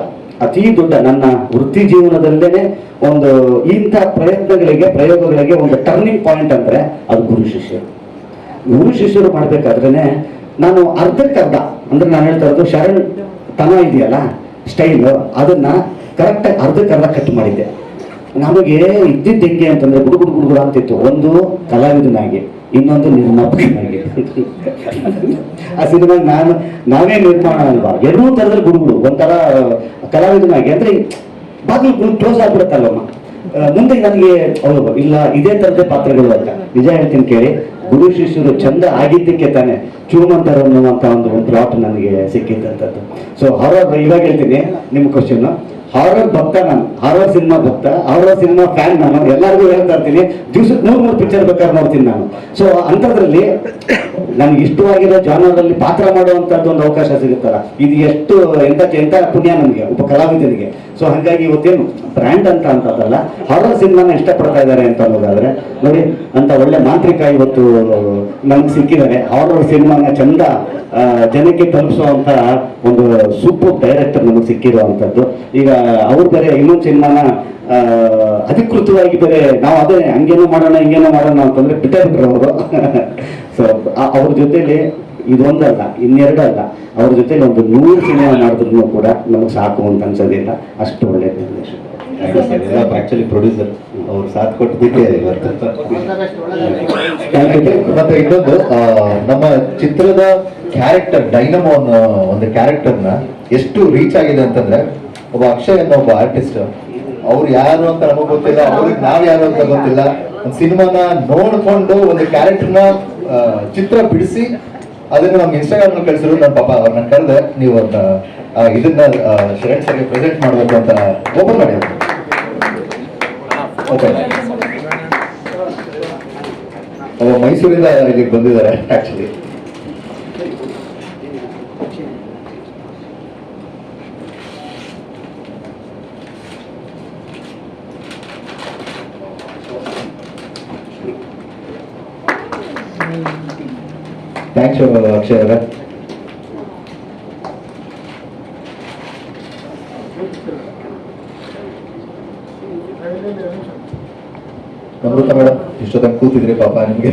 ಅತೀ ದೊಡ್ಡ ನನ್ನ ವೃತ್ತಿ ಜೀವನದಲ್ಲೇ ಒಂದು ಇಂಥ ಪ್ರಯತ್ನಗಳಿಗೆ, ಪ್ರಯೋಗಗಳಿಗೆ ಒಂದು ಟರ್ನಿಂಗ್ ಪಾಯಿಂಟ್ ಅಂದ್ರೆ ಅದು ಗುರು ಶಿಷ್ಯರು. ಗುರು ಶಿಷ್ಯರು ಮಾಡಬೇಕಾದ್ರೆ ನಾನು ಅರ್ಧಕ್ಕರ್ಧ, ಅಂದ್ರೆ ನಾನು ಹೇಳ್ತಾ ಇರೋದು ಶರಣ್ ತನ ಇದೆಯಲ್ಲ ಸ್ಟೈಲ್ ಅದನ್ನ ಕರೆಕ್ಟಾಗಿ ಅರ್ಧಕ್ಕರ್ಧ ಕಟ್ ಮಾಡಿದ್ದೆ. ನಮಗೆ ಇದ್ದಿದ್ದು ಹೆಂಗೆ ಅಂತಂದ್ರೆ ಗುಡು ಗುಡು ಗುಡುಗುಡು ಅಂತಿತ್ತು. ಒಂದು ಕಲಾವಿದನಾಗಿ. ಇನ್ನೊಂದು ನಿರ್ಮಾಪಕನಾಗಿ ಆ ಸಿನಿಮಾ ನಾನು ನಾವೇ ನಿರ್ಮಾಣ ಅಲ್ವಾ? ಎರಡೂ ಥರದಲ್ಲಿ ಗುರುಗಳು ಒಂಥರ ಕಲಾವಿದನಾಗಿ ಅಂದ್ರೆ ಬಾಗಿಲು ಕ್ಲೋಸ್ ಆಗ್ಬಿಡುತ್ತಲ್ಲಮ್ಮ ಆ, ಮುಂದೆ ನನಗೆ ಹೌದು ಇಲ್ಲ ಇದೇ ಥರದೇ ಪಾತ್ರಗಳು ಅಂತ. ನಿಜ ಹೇಳ್ತೀನಿ ಕೇಳಿ. ಗುರು ಶಿಷ್ಯರು ಚಂದ ಆಗಿದ್ದಕ್ಕೆ ತಾನೆ ಚೂಮಂತರ ಅನ್ನುವಂಥ ಒಂದು ಪ್ಲಾಟ್ ನನಗೆ ಸಿಕ್ಕಿದ್ದಂಥದ್ದು ಸೊ ಹಾರರ್ ಇವಾಗ ಹೇಳ್ತೀನಿ ನಿಮ್ಮ ಕ್ವಶನ್ ಹಾರರ್ ಭಕ್ತ ನಾನು ಹಾರರ್ ಸಿನಿಮಾ ಭಕ್ತ ಹಾರರ್ ಸಿನಿಮಾ ಫ್ಯಾನ್ ನಾನು, ಎಲ್ಲರಿಗೂ ಹೇಳ್ತಾ ಇರ್ತೀನಿ. ದಿವ್ಸಕ್ಕೆ ಮೂರು ಮೂರು ಪಿಕ್ಚರ್ ಬೇಕಾದ್ರೆ ನೋಡ್ತೀನಿ ನಾನು. ಸೊ ಅಂಥದ್ರಲ್ಲಿ ನನಗೆ ಇಷ್ಟವಾಗಿರೋ ಜಾನರಲ್ಲಿ ಪಾತ್ರ ಮಾಡುವಂಥದ್ದು ಒಂದು ಅವಕಾಶ ಸಿಗುತ್ತಲ್ಲ. ಇದು ಎಷ್ಟು ಎಂಥ ಎಂತ ಪುಣ್ಯ ನನಗೆ ಒಬ್ಬ ಕಲಾವಿದನಿಗೆ. ಸೊ ಹಾಗಾಗಿ ಇವತ್ತೇನು ಬ್ರ್ಯಾಂಡ್ ಅಂತ ಅಂತದಲ್ಲ ಹಾರರ್ ಸಿನಿಮಾನ ಇಷ್ಟಪಡ್ತಾ ಇದ್ದಾರೆ ಅಂತ ಅನ್ನೋದಾದ್ರೆ, ನೋಡಿ, ಅಂತ ಒಳ್ಳೆ ಮಾಂತ್ರಿಕ ಇವತ್ತು ನಮ್ಗೆ ಸಿಕ್ಕಿದ್ದಾರೆ. ಹಾರರ್ ಸಿನಿಮಾನ ಚಂದ ಜನಕ್ಕೆ ತಲುಪಿಸುವಂತ ಒಂದು ಸೂಪರ್ ಡೈರೆಕ್ಟರ್ ನಮಗೆ ಸಿಕ್ಕಿರುವಂಥದ್ದು ಈಗ ಅವ್ರು ಬೇರೆ ಇನ್ನೊಂದು ಸಿನಿಮಾನ ಅಧಿಕೃತವಾಗಿ ಬೇರೆ ನಾವು ಅದೇ ಹಂಗೇನೋ ಮಾಡೋಣ, ಹಿಂಗೇನೋ ಮಾಡೋಣ ಅಂತಂದ್ರೆ ಬಿಟ್ಟರ್ ಅವರು. ಸೊ ಅವ್ರ ಜೊತೆಲಿ ಇದೊಂದಲ್ಲ ಇನ್ನೆರಡಲ್ಲ ಅವ್ರ ಜೊತೆ ಒಂದು ನೂರು ಸಿನಿಮಾ ಮಾಡಿದ್ರು ಕೂಡ ನಮಗೆ ಸಾಕು ಅಂತ ಅನ್ಸೋದಿಲ್ಲ ಅಷ್ಟು ಒಳ್ಳೆ ಆಕ್ಚುಲಿ ಪ್ರೊಡ್ಯೂಸರ್ ಅವ್ರು ಸಾಥ್ ಕೊಟ್ಟಿದ್ದಕ್ಕೆ ಮತ್ತೆ ಇನ್ನೊಂದು ನಮ್ಮ ಚಿತ್ರದ ಕ್ಯಾರೆಕ್ಟರ್ ಡೈನಮೋ ಅನ್ನೋ ಒಂದು ಕ್ಯಾರೆಕ್ಟರ್ನ ಎಷ್ಟು ರೀಚ್ ಆಗಿದೆ ಅಂತಂದ್ರೆ ಒಬ್ಬ ಅಕ್ಷಯ್ ಅನ್ನೋ ಒಬ್ಬ ಆರ್ಟಿಸ್ಟ್ ಅವ್ರು ಯಾರು ಅಂತ ನಮಗ್ ಗೊತ್ತಿಲ್ಲ ಅವ್ರಿಗೆ ನಾವ್ ಯಾರು ಅಂತ ಗೊತ್ತಿಲ್ಲ. ಒಂದು ಸಿನಿಮಾನ ನೋಡ್ಕೊಂಡು ಒಂದು ಕ್ಯಾರೆಕ್ಟರ್ನ ಚಿತ್ರ ಬಿಡಿಸಿ ಅದನ್ನ ನಮ್ಗೆ ಇನ್ಸ್ಟಾಗ್ರಾಮ್ ಕಳಿಸಿದ್ರು ನನ್ನ ಪಾಪ ಅವ್ರನ್ನ ಕರೆದೆ ನೀವು ಆ, ಇದನ್ನ ಆ, ಆಗಿ ಪ್ರೆಸೆಂಟ್ ಮಾಡ್ಬೇಕು ಅಂತ ಓಪನ್ ಮಾಡಿ ಓಕೆ ಮೈಸೂರಿಂದ ಇಲ್ಲಿಗೆ ಬಂದಿದ್ದಾರೆ ಆಕ್ಚುಲಿ ಅಕ್ಷಯ್ ಅವರೇ ಅಮೃತ ಮೇಡಮ್ ಇಷ್ಟೊತ್ತಂಗೆ ಕೂತಿದ್ರಿ ಪಾಪ ನಿಮಗೆ.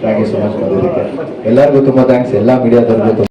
ಥ್ಯಾಂಕ್ ಯು ಸೊ ಮಚ್ ಎಲ್ಲರಿಗೂ ತುಂಬಾ ಥ್ಯಾಂಕ್ಸ್ ಎಲ್ಲಾ ಮೀಡಿಯಾದವ್ರಿಗೂ